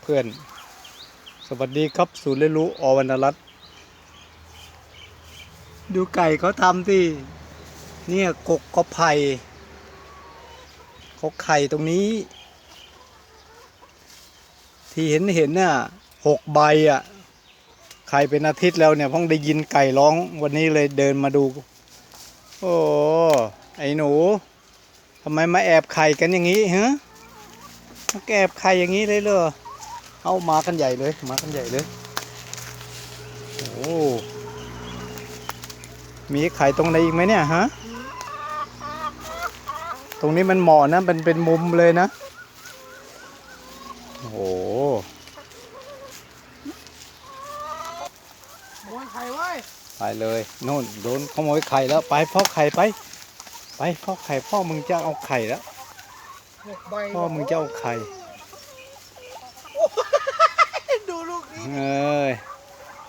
เพื่อน สวัสดีครับศูนย์เรียนรู้อวรรณรัตน์ดูไก่เขาทำที่เนี่ยกกกอไผ่เขาไข่ตรงนี้ ที่เห็นเห็นน่ะหกใบอะไข่เป็นอาทิตย์แล้วเนี่ยพิ่งได้ยินไก่ร้องวันนี้เลยเดินมาดู โอ้ไอ้หนูทำไมมาแอบไข่กันอย่างนี้ฮะมาแอบไข่อย่างนี้เลยเหรอ เอามากันใหญ่เลย มากันใหญ่เลย โอ้ มีไข่ตรงไหนอีกไหมเนี่ยฮะ ตรงนี้มันเหมาะนะเป็นเป็นมุมเลยนะ โอ้โหขโมยไข่ไว้ยไปเลยนู่นโดนขโมยไข่แล้วไปพ่อไข่ไป ไปพ่อไข่พ่อมึงจะเอาไข่แล้วหกใบพ่อมึงจะเอาไข่ ดูลูกนี้ เอ้ย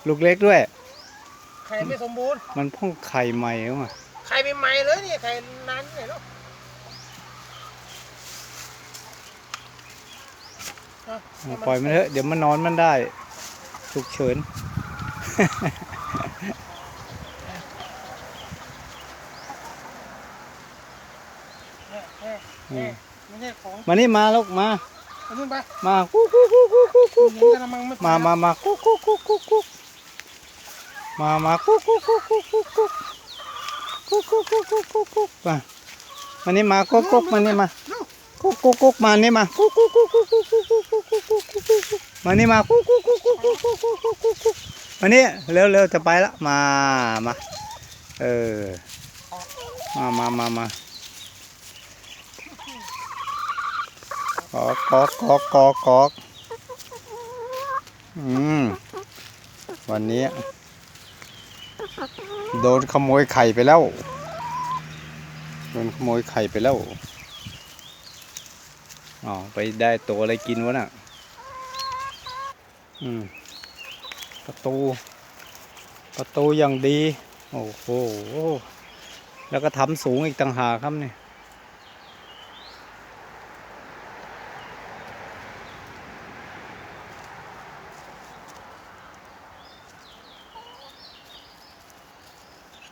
ลูกเล็กด้วย ไข่ไม่สมบูรณ์ มันเพ่งไข่ใหม่แล้วอะไข่ใหม่ๆเลยเนี่ยไข่นานที่ไหนแล้วอะให้ปล่อยมันเถอะเดี๋ยวมันนอนมันได้ฉุกเฉินเอ๊ะเอ๊ะเอ๊ะไม่ใช่ของมานี่มาลูกมาเอา นู่นไปมากุ๊กกุ๊กกุ๊กกุ๊กกุ๊กกุ๊กเห็นกุ๊กกระมังไม่มามามากุ๊กกุ๊กกุ๊กกุ๊กกุ๊กมามากุ๊กกุ๊กกุ๊กกุ๊กกุ๊กกุ๊กกุ๊กกุ๊กกุ๊กกุ๊กกุ๊กกุ๊กมามานี่มากุ๊กกุ๊กมานี่มากุ๊กกุ๊กกุ๊กมานี่มากุ๊กกุ๊กกุ๊กกุ๊กกุ๊กกุ๊กกุ๊กกุ๊กกุ๊กกุ๊กกุ๊กกุ๊กมานี่มากุ๊กกุ๊กกุ๊กกุ๊กกุ๊กกุ๊กกุ๊กกุ๊กกุ๊กกุ๊กมานี่เร็วเร็วจะไปละมามาเออมามามามา อกกอกกอกกอกกอกอืม วันนี้ โดนขโมยไข่ไปแล้ว โดนขโมยไข่ไปแล้วอ๋อไปได้ตัวอะไรกินวะน่ะ อืม ประตู ประตูอย่างดี โอ้โห แล้วก็ทำสูงอีกต่างหากครับเนี่ย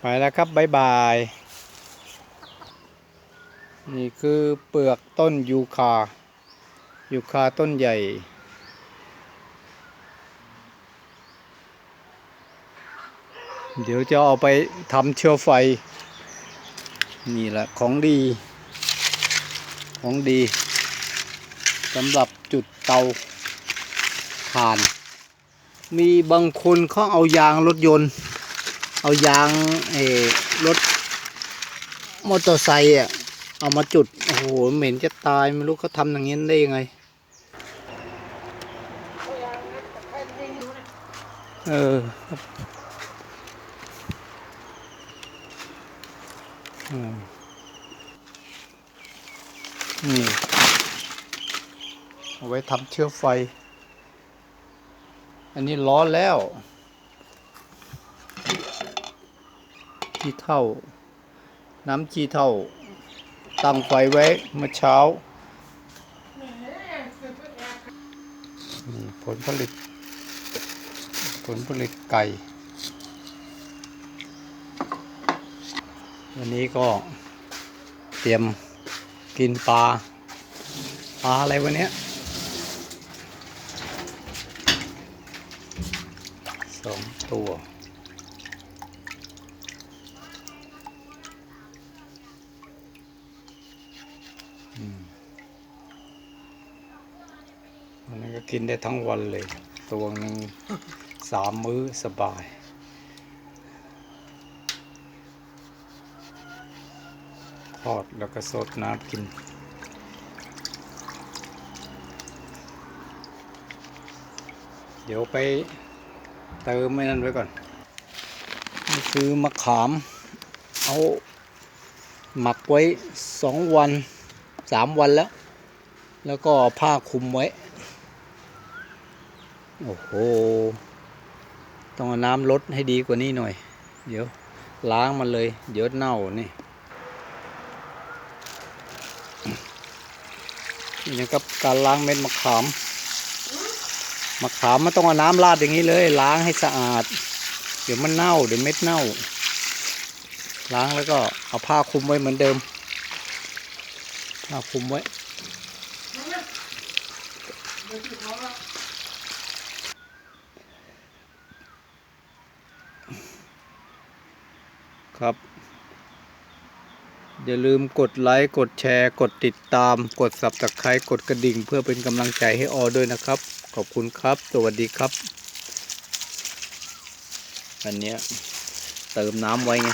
ไปแล้วครับบ๊ายบาย นี่คือเปลือกต้นยูคา ยูคาต้นใหญ่ เดี๋ยวจะเอาไปทำเชื้อไฟ นี่แหละของดี ของดีสำหรับจุดเตาถ่าน มีบางคนเขาเอายางรถยนต์ เอายางเอรถมอเตอร์ไซค์อะ เอามาจุด โอ้โห เหม็นจะตาย ไม่รู้เขาทำอย่างนี้ได้ยังไง เออนี่เอาไว้ทำเชื้อไฟ อันนี้ร้อนแล้ว จีเท่า น้ำจีเท่า ตั้งไฟไว้เมื่อเช้า ผลผลิต ผลผลิตไก่ วันนี้ก็เตรียมกินปลา ปลาอะไรวันนี้สองตัว ก็กินได้ทั้งวันเลย ตัวหนึ่งสามมื้อสบายทอดแล้วก็สดน้ำกินเดี๋ยวไปเติมไม่นั่นไว้ก่อนนี่คือมะขาม เอาหมักไว้สองวันสามวันแล้ว แล้วก็ผ้าคลุมไว้ โอ้โห ต้องเอาน้ำลดให้ดีกว่านี้หน่อย เดี๋ยวล้างมันเลย เดี๋ยวเน่านี่นี่นะครับการล้างเม็ดมะขาม มะขามมันต้องเอาน้ำราดอย่างนี้เลย ล้างให้สะอาด เดี๋ยวมันเน่าเดี๋ยวเม็ดเน่า ล้างแล้วก็เอาผ้าคลุมไว้เหมือนเดิม ผ้าคลุมไว้ ครับ อย่าลืมกดไลค์ กดแชร์ กดติดตาม กด subscribe กดกระดิ่ง เพื่อเป็นกำลังใจให้ออด้วยนะครับ ขอบคุณครับ สวัสดีครับ อันเนี้ยเติมน้ำไว้ไง